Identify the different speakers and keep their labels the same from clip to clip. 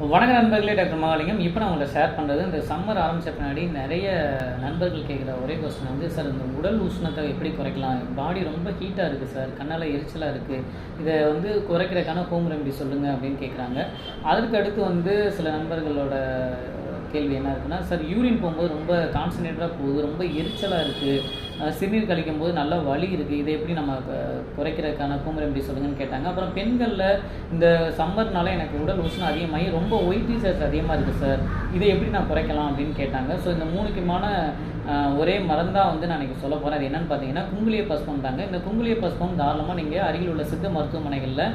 Speaker 1: வணக்க நண்பர்களே டாக்டர் மகாலிங்கம். இப்போ நான் உங்களை ஷேர் பண்ணுறது இந்த சம்மர் ஆரம்பித்த பின்னாடி நிறைய நண்பர்கள் கேட்குற ஒரே கொஸ்டின் வந்து சார் இந்த உடல் உஷ்ணத்தை எப்படி குறைக்கலாம்? பாடி ரொம்ப ஹீட்டாக இருக்குது சார். கண்ணால் எரிச்சலாக இருக்குது இதை வந்து குறைக்கிறதுக்கான ஹோம் ரெமடி சொல்லுங்கள் அப்படின்னு கேட்குறாங்க. அதற்கு அடுத்து வந்து சில நண்பர்களோட கேள்வி என்ன இருக்குன்னா சார் யூரின் போகும்போது ரொம்ப கான்சன்ட்ரேட்டடாக போகுது ரொம்ப எரிச்சலாக இருக்குது சிறுநீர் கழிக்கும் போது நல்ல வலி இருக்குது இதை எப்படி நம்ம குறைக்கிறதுக்கான ஹோம் ரெமெடி சொல்லுங்கன்னு கேட்டாங்க. அப்புறம் பெண்களில் இந்த சம்மர்னால எனக்கு உடல் உஷ்ணம் அதிகமாகி ரொம்ப ஒயிட் டிசர்ஸ் அதிகமாக இருக்குது சார் இதை எப்படி நான் குறைக்கலாம் அப்படின்னு கேட்டாங்க. ஸோ இந்த மூணுக்குமான ஒரே மருந்தாக வந்து நான் இன்றைக்கி சொல்ல போகிறேன் அது என்னென்னு பார்த்தீங்கன்னா குங்குளிய பஸ்பம் தாங்க. இந்த குங்குளிய பஸ்பம் தாராளமாக நீங்கள் அருகில் உள்ள சித்த மருத்துவமனைகளில்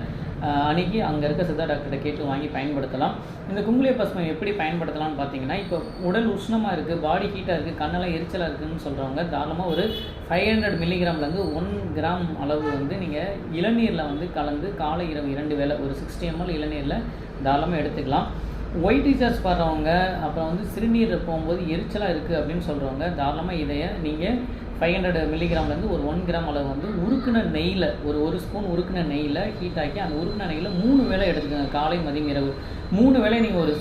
Speaker 1: அணுகி அங்கே இருக்க சித்தா டாக்டர்கிட்ட கேட்டு வாங்கி பயன்படுத்தலாம். இந்த குங்குளிய பஸ்மம் எப்படி பயன்படுத்தலாம்னு பார்த்தீங்கன்னா இப்போ உடல் உஷ்ணமாக இருக்குது பாடி ஹீட்டாக இருக்குது கண்ணெல்லாம் எரிச்சலாக இருக்குதுன்னு சொல்கிறவங்க தாராளமாக ஒரு ஃபைவ் ஹண்ட்ரட் மில்லிகிராம்லேருந்து ஒன் கிராம் அளவு வந்து நீங்கள் இளநீரில் வந்து கலந்து காலை இரவு இரண்டு வேளை ஒரு சிக்ஸ்டி எம்எல் இளநீரில் தாராளமாக எடுத்துக்கலாம். ஒயிட் டீச்சர்ஸ் பாடுறவங்க அப்புறம் வந்து சிறுநீர் போகும்போது எரிச்சலாக இருக்குது அப்படின்னு சொல்கிறவங்க தாராளமாக இதைய நீங்கள் ஃபைவ் ஹண்ட்ரட் மில்லிகிராம்லேருந்து ஒரு ஒன் கிராம் அளவு வந்து உருக்குன நெய்யில் ஒரு ஒரு ஸ்பூன் உருக்குன நெய்யில் ஹீட் ஆக்கி அந்த உருக்குன நெய்யில் மூணு வேளை எடுத்துக்கோங்க காலை மதியம் இரவு. மூணு வேலை நீங்கள் ஒரு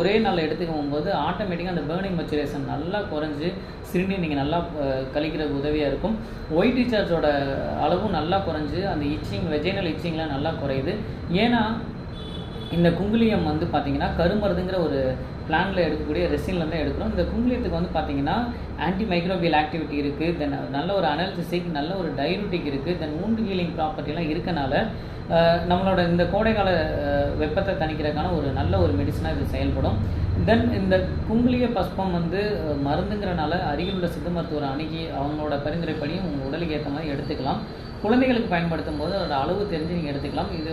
Speaker 1: ஒரே நாளில் எடுத்துக்கும் போது ஆட்டோமேட்டிக்காக அந்த பேர்னிங் மெச்சுரேஷன் நல்லா குறைஞ்சி சிறுநீர் நீங்கள் நல்லா கழிக்கிறது கழிக்கிறதுக்கு உதவியாக இருக்கும். ஒயிட் ரீசார்ஜோட அளவும் நல்லா குறைஞ்சு அந்த இச்சிங் வெஜைனல் இச்சிங்லாம் நல்லா குறையுது. ஏன்னா இந்த குங்குலியம் வந்து பார்த்தீங்கன்னா கருமருதுங்கிற ஒரு பிளான்ல எடுக்கக்கூடிய ரெசின்லேருந்து தான் எடுக்கிறோம். இந்த குங்குலியத்துக்கு வந்து பார்த்தீங்கன்னா ஆன்டி மைக்ரோபியல் ஆக்டிவிட்டி இருக்குது தென் நல்ல ஒரு அனல்ஜிசிக் நல்ல ஒரு டைரூட்டிக் இருக்குது தென் மூண்டு ஹீலிங் ப்ராப்பர்ட்டிலாம் இருக்கனால நம்மளோட இந்த கோடைக்கால வெப்பத்தை தணிக்கிறதுக்கான ஒரு நல்ல ஒரு மெடிசனாக இது செயல்படும். தென் இந்த குங்குலிய பஸ்பம் வந்து மருந்துங்கிறனால அருகில் உள்ள சித்த மருத்துவரை அணுகி அவங்களோட பரிந்துரைப்படியும் உங்கள் உடலுக்கு ஏற்ற மாதிரி எடுத்துக்கலாம். குழந்தைகளுக்கு பயன்படுத்தும் போது அதோட அளவு தெரிஞ்சு நீங்கள் எடுத்துக்கலாம். இது